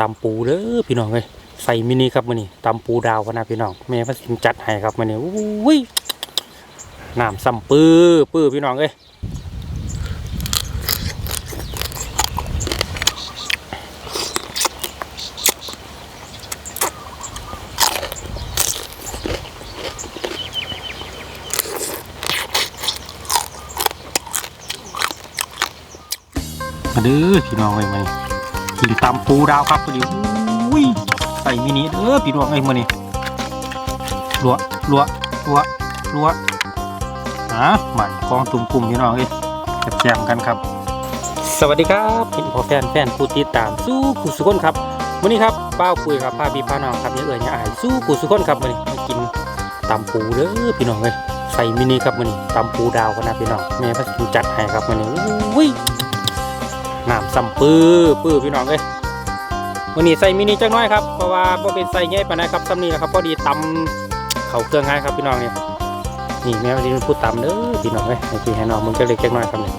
ตำปูเด้อพี่น้องเอ้ยใส่มินิครับมื้อนี้ตำปูดาวพนะพี่น้องแม่พระสินจัดให้ครับมื้อนี้อุ้ยน้ำซ้ำปื้อปื้อพี่น้องเอ้ยมาเด้อพี่น้องเอ้ยมื้อ นี้กินตำปูดาวครับมื้อนี้อุ้ยใส่มินิเด้อพี่น้องเอ้มือนี้ลัวลัวลัวลัวฮะหมันกองตุ่มกลุ่มพี่น้องเอ้ยแจมกันครับ สวัสดีครับพี่พ่อแฟนแฟนผู้ติดตามสู้กุสุคนครับวันนี้ครับป้าคุยครับพาพี่พาน้องครับเนี่ยเอ่ยเนี่ยอายสู้กุสุคนครับวันนี้มากินตำปูเด้อพี่น้องเลยใส่มินิครับวันนี้ตำปูดาวกันนะพี่น้องแม่พระสินจัดให้ครับวันนี้อุ้ย น้ำซ้ำปื้อปื้อพี่น้องเลยวันนี้ใส่มินิจังน้อยครับเพราะว่าบ่เป็นใส่ใหญ่ปานใดครับซ้ำนี้แหละครับพอดีตำเขาเครื่องง่ายครับพี่น้องเนี่ยนี่แม่ที่พูดตาเด้อพี่น้องเอ้ยให้พี่ให้น้องมึงจะเล็กจักน่อยครับนี่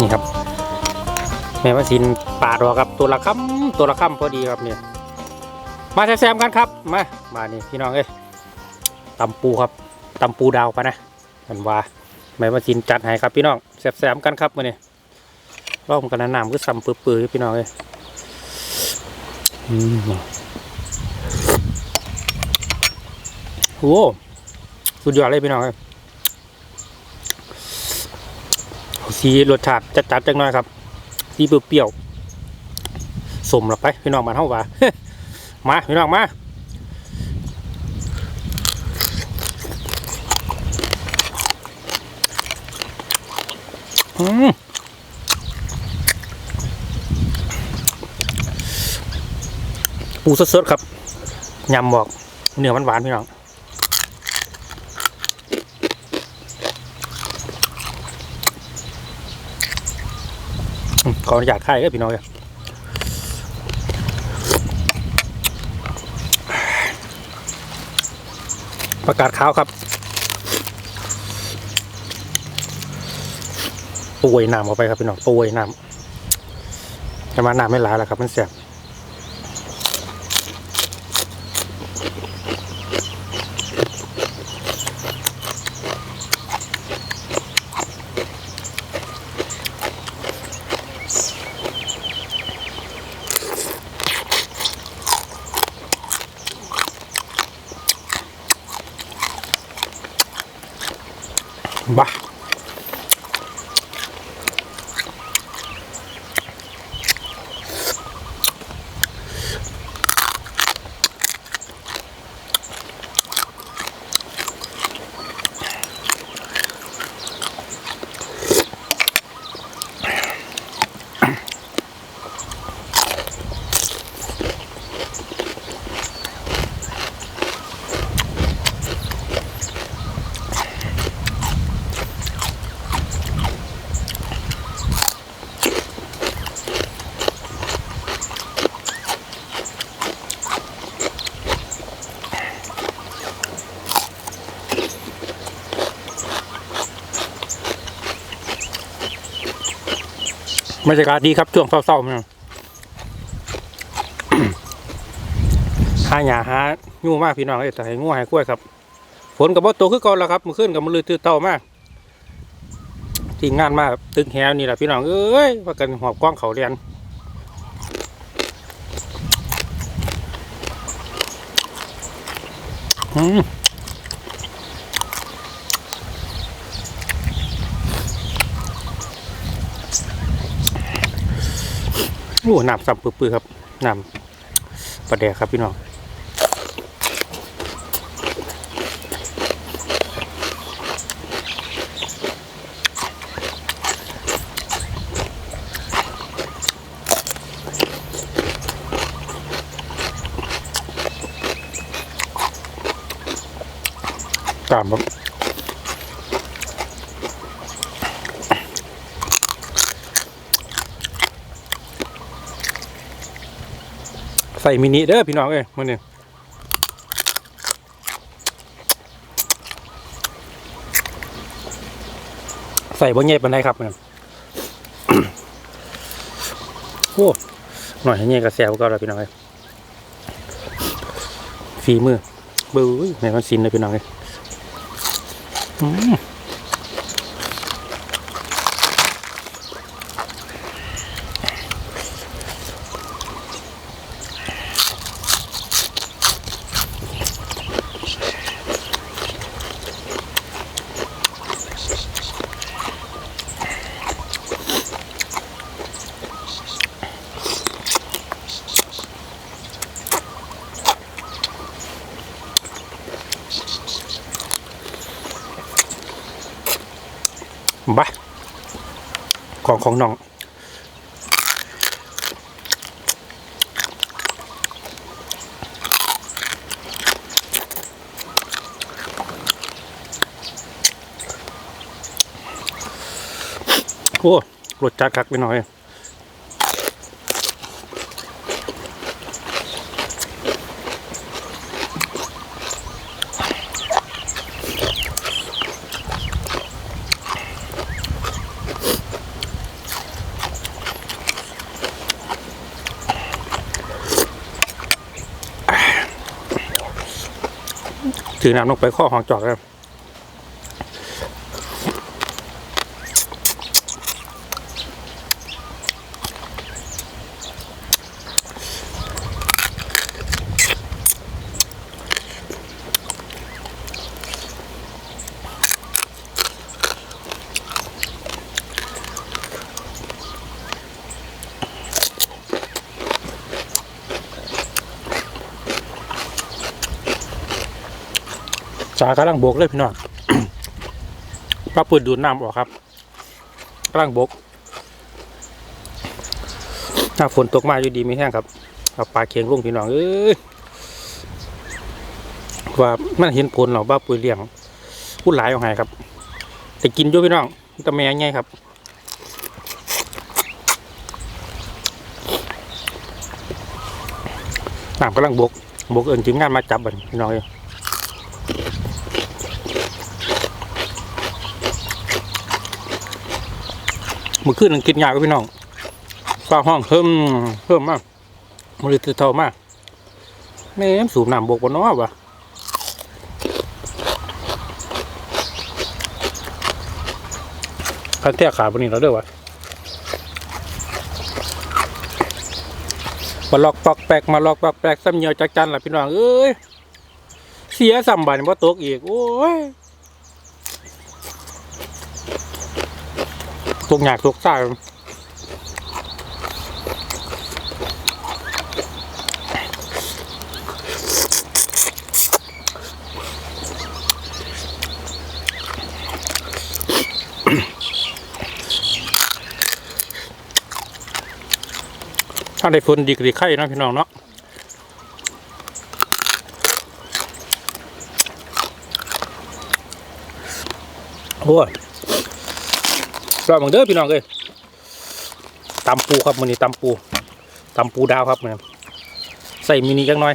นี่ครับ แม่ว่าสินปาดอครับตัวละคำตัวละคำพอดีครับเนี่ยมาแซมๆกันครับมามานี่พี่น้องเอ้ยตำปูครับตำปูดาวปะนะมันว่าแม่ว่าสินจัดให้ครับพี่น้องแซมๆกันครับมื่อนี้ รอบกันนะน้ำก็ซ้ำปื้อๆพี่น้องเอ้ยอืมโอ้สุดยอดเลยพี่น้องครับสีรสชาติจัดจัดๆจังหน่อยครับสีเปรี้ยวๆสมหรอไปพี่น้องมาเท่าว่ามาพี่น้องมาอืม ปูสดๆครับยำบอกเนื้อมันหวานๆพี่น้องขออนุญาตค่ก็พี่น้องเลยประกาศขาวครับป่วยน้ำออกไปครับพี่น้องป่วยน้ำแต่มาน้ำไม่หลายแล้วครับ มันเสียบ บ้ บรรยากาศดีครับช่วงเศร้าๆมันหาหยาหางูมากพี่น้องเอ้แต่ให้งูให้กล้วยครับ ฝนกับบ่ตกคือก่อนแล้วครับมือขึ้นกับมือลือตื้อเต่ามากทีงานมากตึกแฮวนี่แหละพี่น้องเอ้ยว่ากันหอบกล้องเขาเรียนอืม โอ้น้ำสับปื้อๆครับหน้ำปลาแดกครับพี่น้องตามครับ ส่มินิเด้อพี่น้องเอ้ยมันนี่ใส่บ่เงียบมันได้ครับมันโอ้หน่อยให้เงี้ยกระแซวก็แล้วพี่น้องเลยฝีมือบื้อแม่มันซินเลยพี่น้องเลย บ้าของของน้องโอ้รสจัดคักไปหน่อย ถือน้ำลงไปข้อห้องจอกแล้วากำลังโบกเลยพี่น้องปลาปืนดูดน้ำออกครับกำลังโบกถ้าฝนตกมาอยู่ดีไม่แห้งครับเอาปลาเค็งลงพี่น้องเอ้ยว่ามันเห็นผลหรอบ้าปุยเลี้ยงพูดหลายเอาไงครับ แต่กินอยู่พี่น้องต่แม่ไงครับน้ำกำลังบกบกเอินทีมงานมาจับบันพี่น้องเอ้ มือขึ้นกินยาก็พี่น้องฟ้าห้องเพิ่มเพิ่มมากมือถือเท่ามากแม่สูบน้ำบกบนน้อวะคันเที่ยขาบนนี้เราเด้อวะมาลอกปอกแปกมาลอกปอกแปกซ้ำเหนียวจักจันล่ะพี่น้องเอ้ยเสียสัมบันว่าตกอีก โอ้ย ตกหยากตกซ่าถ้าได้ฝนดีกรีไข่นะพี่น้องเนาะโอ้ย รอบังเด้อพี่น้องเอ้ยตำปูครับมันนี้ตำปูตำปูดาวครับมันใส่มินิจังหน่อย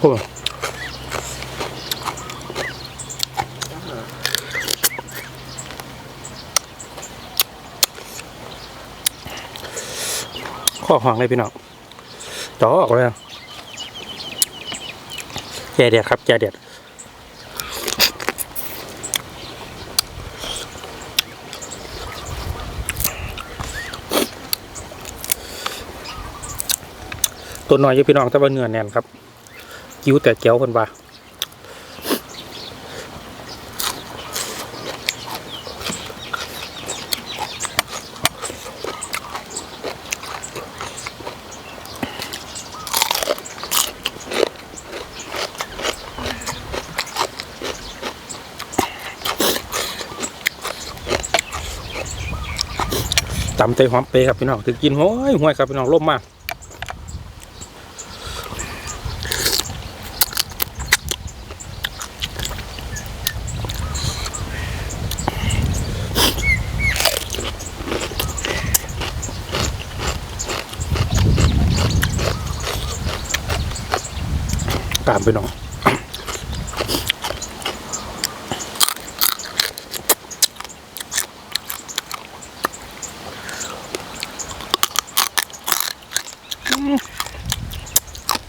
โอ้ข้อห่างเลยพี่น้องจ่อออกเลยแกเดียดครับแกเดียดตัวน้อยอยู่พี่น้องแต่ว่าเนื้อแน่นครับ กิ้วแต่เกียวคนว่าตำเตยหอมเปย์ครับพี่น้องถึงกินห้อยห้วยครับพี่น้องล่มมาก ตามไปน้อง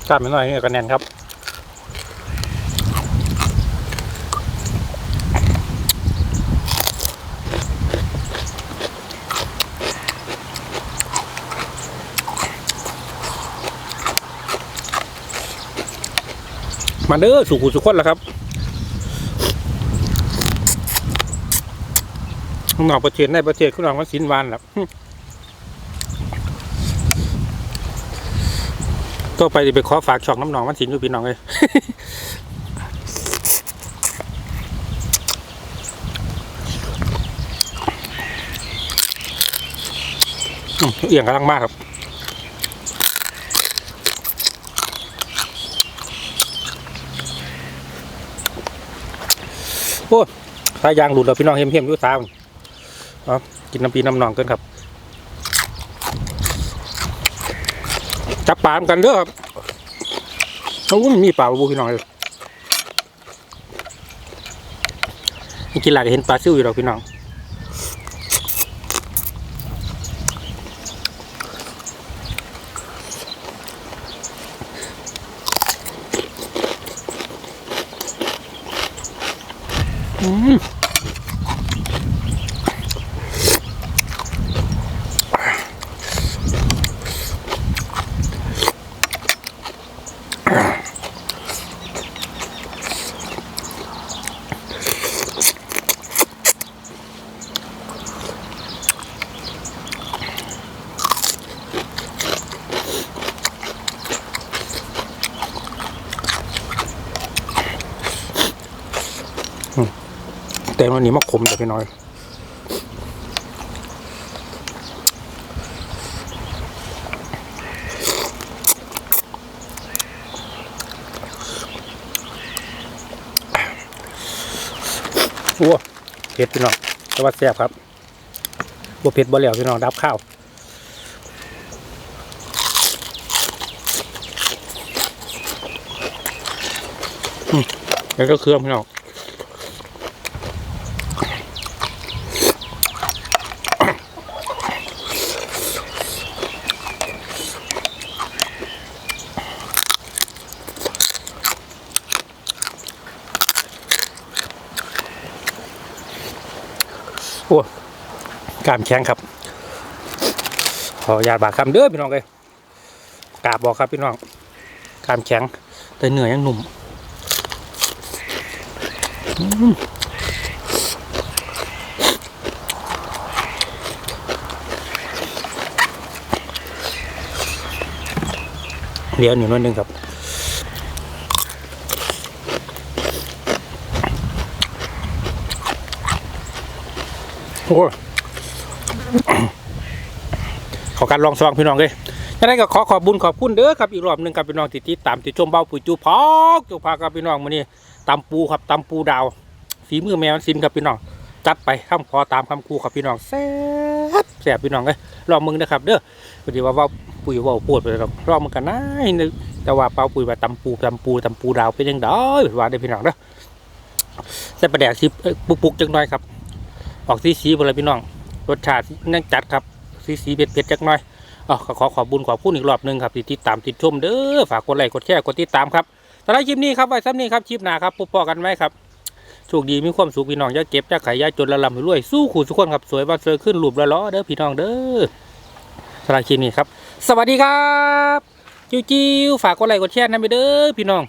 กล้ามไปหน่อยนี่ก็แน่นครับ มาเด้อสุขุสุขคนแล้วครับข้างนอกประเทศในประเทศข้างนอกมันสินวานแหละก็ไปไปขอฝากช่องน้ำหนองมันสินอยู่พี่น้องเลยเอียงกำลังมากครับ โอ้ยสายยางหลุดแล้วพี่น้องเห็มเห็มๆอยู่ตามเอากินน้ำปีน้ำนองกันครับ จับปลามกันเด้อครับโอ้ยมีปลาบูพี่น้องเลยกินหลายก็เห็นปลาซิ่วอยู่เราพี่น้อง อื มาขมแต่พี่น้อย โอ้เผ็ดพี่น้องแต่ว่าแซ่บครับบ่เผ็ดบ่เหลวพี่น้องดับข้าวอืมแล้วก็เครื่องพี่น้อง โอ้กล้ามแข็งครับ ขออยาตบาดคำเด้อพี่น้องเลยกาบบอกครับพี่น้องกล้ามแข็งแต่เหนื่อยยังหนุ่มอืมเดี๋ยวหนึ่งนิดนึงครับ โอ้ขอการลองซองพี่น้องเลยยังไงก็ขอขอบบุญขอบคุณเด้อครับอีกรอบหนึ่งครับพี่น้องติดติดตามติดชมเบ้าปุ๋ยจูพอกจูพาครับพี่น้องมื้อนี้ตำปูครับตำปูดาว ฝีมือแมวสินครับพี่น้อง จัดไปข้ามขอตามคำครูครับพี่น้องแซ่บแซ่บพี่น้องเลยรอบมึงนะครับ เด้อพอดีว่าเว่าปุ๋ยว่าปวดไปแล้วรอบมึงกันนะนึกแต่ว่าเปาปุ๋ยว่าตำปูตำปูตำปูดาวเป็นยังไงว่าได้พี่น้องเด้อใส่ประแดกซิปปุกปุกๆจังหน่อยครับ ออกสีสีบนเลยพี่น้องรสชาตินั่งจัดครับสีสีเผ็ดเผ็ดๆจักหน่อยอ๋อขอขอขอบบุญขอบคุณอีกรอบหนึ่งครับที่ติดตามติดชมเด้อฝากกดไลค์กดแชร์กดติดตามครับสำหรับคลิปนี้ครับไว้ซ้ำนี้ครับคลิปหน้าครับพบพอกันไหมครับโชคดีมีความสุขพี่น้องอย่าเก็บอย่าขายอย่าจนละลำรวยสู้ขู่ทุกคนครับสวยวันเซอร์ขึ้นหลุมละล้อเด้อพี่น้องเด้อสำหรับคลิปนี้ครับ สวัสดีครับ จิ้วๆฝากกดไลค์กดแชร์นะไปเด้อพี่น้อง